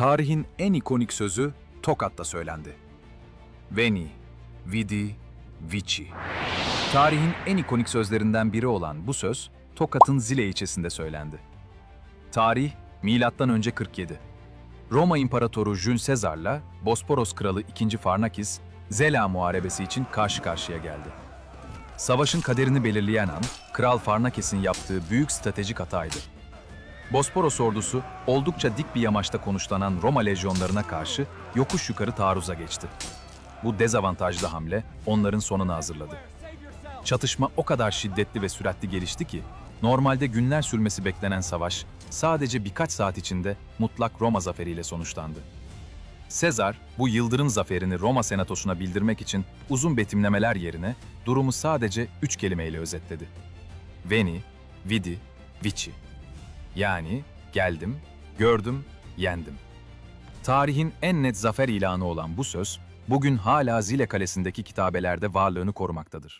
Tarihin en ikonik sözü Tokat'ta söylendi. Veni, vidi, vici. Tarihin en ikonik sözlerinden biri olan bu söz Tokat'ın Zile ilçesinde söylendi. Tarih milattan önce 47. Roma İmparatoru Jules Caesar'la Bosporos Kralı 2. Farnakis Zela Muharebesi için karşı karşıya geldi. Savaşın kaderini belirleyen an, Kral Farnakes'in yaptığı büyük stratejik hataydı. Bosporos ordusu oldukça dik bir yamaçta konuşlanan Roma lejyonlarına karşı yokuş yukarı taarruza geçti. Bu dezavantajlı hamle onların sonunu hazırladı. Çatışma o kadar şiddetli ve süratli gelişti ki, normalde günler sürmesi beklenen savaş sadece birkaç saat içinde mutlak Roma zaferiyle sonuçlandı. Sezar, bu yıldırım zaferini Roma senatosuna bildirmek için uzun betimlemeler yerine durumu sadece üç kelimeyle özetledi. Veni, vidi, vici. Yani geldim, gördüm, yendim. Tarihin en net zafer ilanı olan bu söz, bugün hala Zile Kalesi'ndeki kitabelerde varlığını korumaktadır.